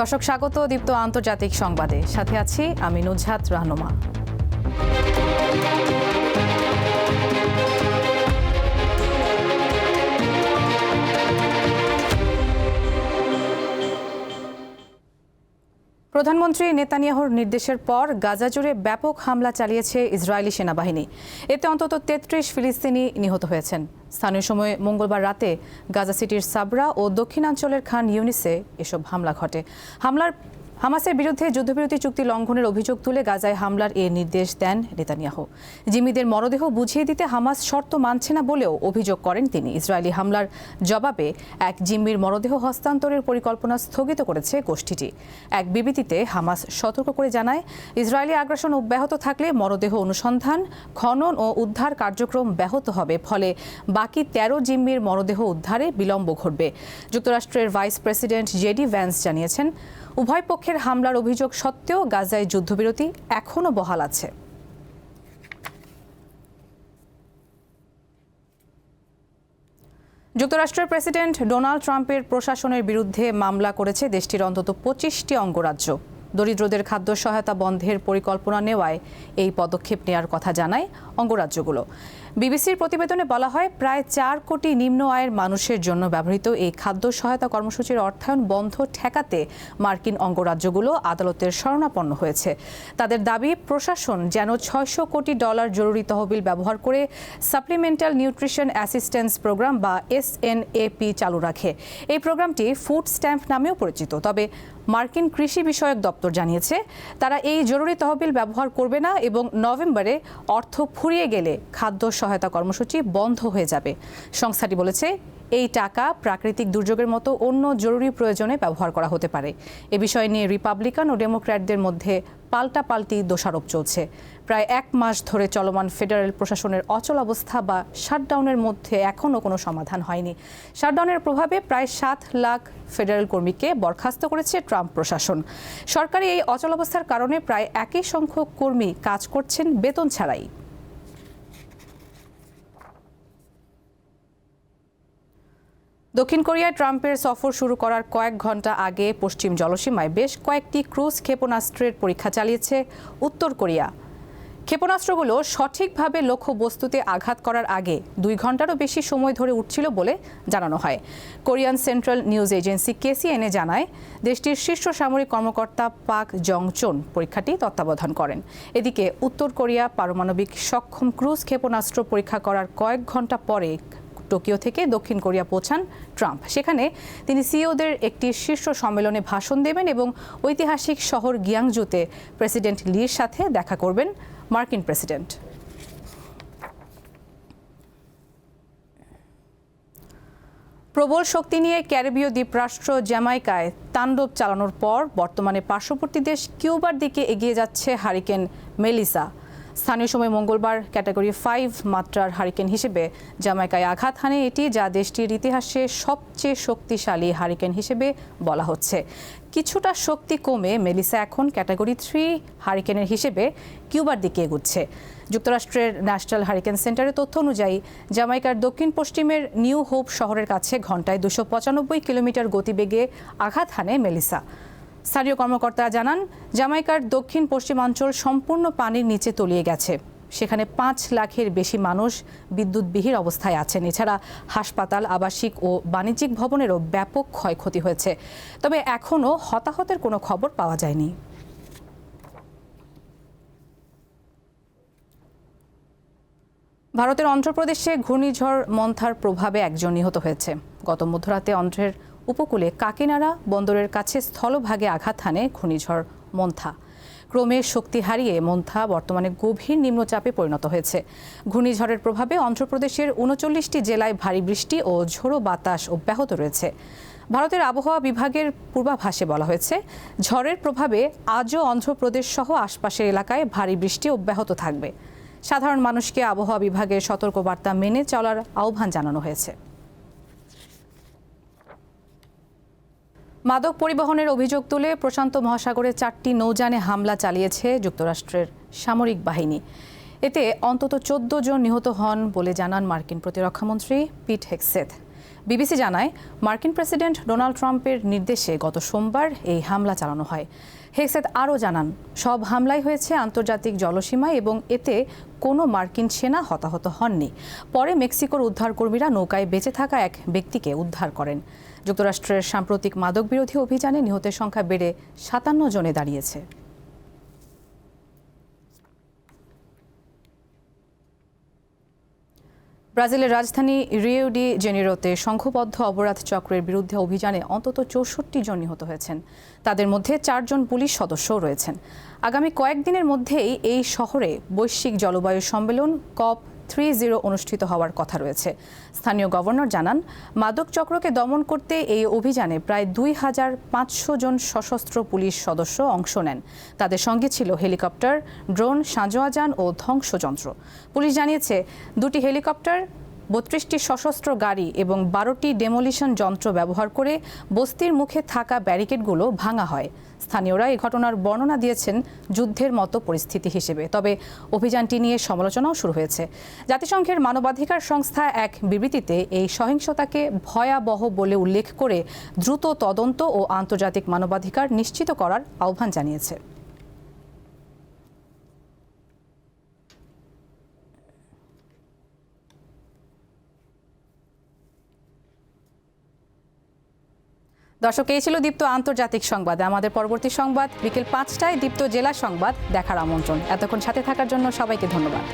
দর্শক স্বাগত দীপ্ত আন্তর্জাতিক সংবাদে। সাথে আছি আমি নুজহাত রাহনুমা। প্রধানমন্ত্রী নেতানিয়াহুর নির্দেশের পর গাজা জুড়ে ব্যাপক হামলা চালিয়েছে ইসরায়েলি সেনাবাহিনী। এতে অন্তত তেত্রিশ ফিলিস্তিনি নিহত হয়েছেন। স্থানীয় সময়ে মঙ্গলবার রাতে গাজা সিটির সাবরা ও দক্ষিণাঞ্চলের খান ইউনিসে এসব হামলা ঘটে। হামলার হামাসের বিরুদ্ধে যুদ্ধবিরতি চুক্তি লঙ্ঘনের অভিযোগ তুলে গাজায় হামলার এ নির্দেশ দেন নেতানিয়াহু। জিম্মিদের মরদেহ বুঝিয়ে দিতে হামাস শর্ত মানছে না বলেও অভিযোগ করেন তিনি। ইসরায়েলি হামলার জবাবে এক জিম্মির মরদেহ হস্তান্তরের পরিকল্পনা স্থগিত করেছে গোষ্ঠীটি। এক বিবৃতিতে হামাস সতর্ক করে জানায়, ইসরায়েলি আগ্রাসন অব্যাহত থাকলে মরদেহ অনুসন্ধান, খনন ও উদ্ধার কার্যক্রম ব্যাহত হবে। ফলে বাকি তেরো জিম্মির মরদেহ উদ্ধারে বিলম্ব ঘটবে। যুক্তরাষ্ট্রের ভাইস প্রেসিডেন্ট জেডি ভ্যান্স জানিয়েছেন উভয় পক্ষের হামলার অভিযোগ সত্ত্বেও গাজায় যুদ্ধবিরতি এখনও বহাল আছে। যুক্তরাষ্ট্রের প্রেসিডেন্ট ডোনাল্ড ট্রাম্পের প্রশাসনের বিরুদ্ধে মামলা করেছে দেশটির অন্তত পঁচিশটি অঙ্গরাজ্য। দরিদ্রদের খাদ্য সহায়তা বন্ধের পরিকল্পনা নেওয়ায় এই পদক্ষেপ নেওয়ার কথা জানায় অঙ্গরাজ্যগুলো। বিবিসির প্রতিবেদনে বলা হয়, প্রায় চার কোটি নিম্ন আয়ের মানুষের জন্য ব্যবহৃত এই খাদ্য সহায়তা কর্মসূচির অর্থায়ন বন্ধ ঠেকাতে মার্কিন অঙ্গরাজ্যগুলো আদালতের শরণাপন্ন হয়েছে। তাদের দাবি, প্রশাসন যেন ছয়শো কোটি ডলার জরুরি তহবিল ব্যবহার করে সাপ্লিমেন্টাল নিউট্রিশন অ্যাসিস্ট্যান্স প্রোগ্রাম বা এসএনএপি চালু রাখে। এই প্রোগ্রামটি ফুড স্ট্যাম্প নামেও পরিচিত। তবে মার্কিন কৃষি বিষয়ক দপ্তর জানিয়েছে, তারা এই জরুরি তহবিল ব্যবহার করবে না এবং নভেম্বরে অর্থ ফুরিয়ে গেলে খাদ্য সহায়তা কর্মসূচি বন্ধ হয়ে যাবে। সংস্থাটি বলেছে, এই টাকা প্রাকৃতিক দুর্যোগের মতো অন্য জরুরি প্রয়োজনে ব্যবহার করা হতে পারে। এ বিষয় নিয়ে রিপাবলিকান ও ডেমোক্র্যাটদের মধ্যে পাল্টাপাল্টি দোষারোপ চলছে। প্রায় এক মাস ধরে চলমান ফেডারেল প্রশাসনের অচল অবস্থা বা শাটডাউনের মধ্যে এখনও কোনো সমাধান হয়নি। শাটডাউনের প্রভাবে প্রায় সাত লাখ ফেডারেল কর্মীকে বরখাস্ত করেছে ট্রাম্প প্রশাসন। সরকারি এই অচল অবস্থার কারণে প্রায় একই সংখ্যক কর্মী কাজ করছেন বেতন ছাড়াই। দক্ষিণ কোরিয়ায় ট্রাম্পের সফর শুরু করার কয়েক ঘণ্টা আগে পশ্চিম জলসীমায় বেশ কয়েকটি ক্রুজ ক্ষেপণাস্ত্রের পরীক্ষা চালিয়েছে উত্তর কোরিয়া। ক্ষেপণাস্ত্রগুলো সঠিকভাবে লক্ষ্য বস্তুতে আঘাত করার আগে দুই ঘন্টারও বেশি সময় ধরে উঠছিল বলে জানানো হয়। Korean Central News Agency KCNA জানায়, দেশটির শীর্ষ সামরিক কর্মকর্তা পাক জংচোন পরীক্ষাটি তত্ত্বাবধান করেন। এদিকে উত্তর কোরিয়া পারমাণবিক সক্ষম ক্রুজ ক্ষেপণাস্ত্র পরীক্ষা করার কয়েক ঘণ্টা পরে টোকিও থেকে দক্ষিণ কোরিয়া পৌঁছান ট্রাম্প। সেখানে তিনি সিইওদের একটি শীর্ষ সম্মেলনে ভাষণ দেবেন এবং ঐতিহাসিক শহর গিয়াংজুতে প্রেসিডেন্ট লির সাথে দেখা করবেন মার্কিন প্রেসিডেন্ট। প্রবল শক্তি নিয়ে ক্যারিবীয় দ্বীপরাষ্ট্র জ্যামাইকায় তাণ্ডব চালানোর পর বর্তমানে পার্শ্ববর্তী দেশ কিউবার দিকে এগিয়ে যাচ্ছে হারিকেন মেলিসা। স্থানীয় সময় মঙ্গলবার ক্যাটাগরি ফাইভ মাত্রার হারিকেন হিসেবে জামাইকায় আঘাত হানে এটি যা দেশটির ইতিহাসে সবচেয়ে শক্তিশালী হারিকেন হিসেবে বলা হচ্ছে। কিছুটা শক্তি কমে মেলিসা এখন ক্যাটাগরি থ্রি হারিকেনের হিসেবে কিউবার দিকে এগুচ্ছে। যুক্তরাষ্ট্রের ন্যাশনাল হারিকেন সেন্টারের তথ্য অনুযায়ী, জামাইকার দক্ষিণ পশ্চিমের নিউ হোপ শহরের কাছে ঘন্টায় দুশো পঁচানব্বই কিলোমিটার গতিবেগে আঘাত হানে মেলিসা। স্থানীয় কর্মকর্তারা জানান, জামাইকার দক্ষিণ পশ্চিমাঞ্চল সম্পূর্ণ পানির নিচে তলিয়ে গেছে। সেখানে পাঁচ লাখের বেশি মানুষ বিদ্যুৎবিহীন অবস্থায় আছেন। এছাড়া হাসপাতাল, আবাসিক ও বাণিজ্যিক ভবনেরও ব্যাপক ক্ষয়ক্ষতি হয়েছে। তবে এখনও হতাহতের কোনো খবর পাওয়া যায়নি। ভারতের অন্ধ্রপ্রদেশে ঘূর্ণিঝড় মন্থার প্রভাবে একজন নিহত হয়েছে। গত মধ্যরাতে অন্ধ্রের উপকূলে কাকিনাড়া বন্দরের কাছে স্থলভাগে আঘাত হানে ঘূর্ণিঝড় মন্থা। ক্রমে শক্তি হারিয়ে মন্থা বর্তমানে গভীর নিম্নচাপে পরিণত হয়েছে। ঘূর্ণিঝড়ের প্রভাবে অন্ধ্রপ্রদেশের উনচল্লিশটি জেলায় ভারী বৃষ্টি ও ঝোড়ো বাতাস অব্যাহত রয়েছে। ভারতের আবহাওয়া বিভাগের পূর্বাভাসে বলা হয়েছে, ঝড়ের প্রভাবে আজও অন্ধ্রপ্রদেশ সহ আশপাশের এলাকায় ভারী বৃষ্টি অব্যাহত থাকবে। সাধারণ মানুষকে আবহাওয়া বিভাগের সতর্কবার্তা মেনে চলার আহ্বান জানানো হয়েছে। মাদক পরিবহনের অভিযোগ তুলে প্রশান্ত মহাসাগরে চারটি নৌযানে হামলা চালিয়েছে যুক্তরাষ্ট্রের সামরিক বাহিনী। এতে অন্তত চোদ্দ জন নিহত হন বলে জানান মার্কিন প্রতিরক্ষামন্ত্রী পিট হেক্সেথ বিবিসি জানায়, মার্কিন প্রেসিডেন্ট ডোনাল্ড ট্রাম্পের নির্দেশে গত সোমবার এই হামলা চালানো হয়। হেক্সেত আরও জানান, সব হামলাই হয়েছে আন্তর্জাতিক জলসীমায় এবং এতে কোনো মার্কিন সেনা হতাহত হননি। পরে মেক্সিকোর উদ্ধারকর্মীরা নৌকায় বেঁচে থাকা এক ব্যক্তিকে উদ্ধার করেন। যুক্তরাষ্ট্রের সাম্প্রতিক মাদক বিরোধী অভিযানে নিহতের সংখ্যা বেড়ে সাতান্ন জনে দাঁড়িয়েছে। ব্রাজিলের রাজধানী রিও ডি জেনিরোতে সংঘবদ্ধ অপরাধ চক্রের বিরুদ্ধে অভিযানে অন্তত চৌষট্টি জন নিহত হয়েছেন। তাদের মধ্যে চারজন পুলিশ সদস্যও রয়েছেন। আগামী কয়েকদিনের মধ্যেই এই শহরে বৈশ্বিক জলবায়ু সম্মেলন, কপ থ্রি জিরো অনুষ্ঠিত হওয়ার কথা রয়েছে। স্থানীয় গভর্নর জানান, মাদক চক্রকে দমন করতে এই অভিযানে প্রায় দুই হাজার পাঁচশো জন সশস্ত্র পুলিশ সদস্য অংশ নেন। তাদের সঙ্গে ছিল হেলিকপ্টার, ড্রোন, সাঁজোয়াজান ও ধ্বংসযন্ত্র। পুলিশ জানিয়েছে, দুটি হেলিকপ্টার বত্রিশটি সশস্ত্র গাড়ি এবং বারোটি ডেমোলিশন যন্ত্র ব্যবহার করে বস্তির মুখে থাকা ব্যারিকেডগুলো ভাঙা হয়। স্থানীয়রা এই ঘটনার বর্ণনা দিয়েছেন যুদ্ধের মতো পরিস্থিতি হিসেবে। তবে অভিযানটি নিয়ে সমালোচনাও শুরু হয়েছে। জাতিসংঘের মানবাধিকার সংস্থা এক বিবৃতিতে এই সহিংসতাকে ভয়াবহ বলে উল্লেখ করে দ্রুত তদন্ত ও আন্তর্জাতিক মানবাধিকার নিশ্চিত করার আহ্বান জানিয়েছে। দর্শক, এই ছিল দীপ্ত আন্তর্জাতিক সংবাদ। আমাদের পরবর্তী সংবাদ বিকেল পাঁচটায় দীপ্ত জেলা সংবাদ দেখার আমন্ত্রণ। এতক্ষণ সাথে থাকার জন্য সবাইকে ধন্যবাদ।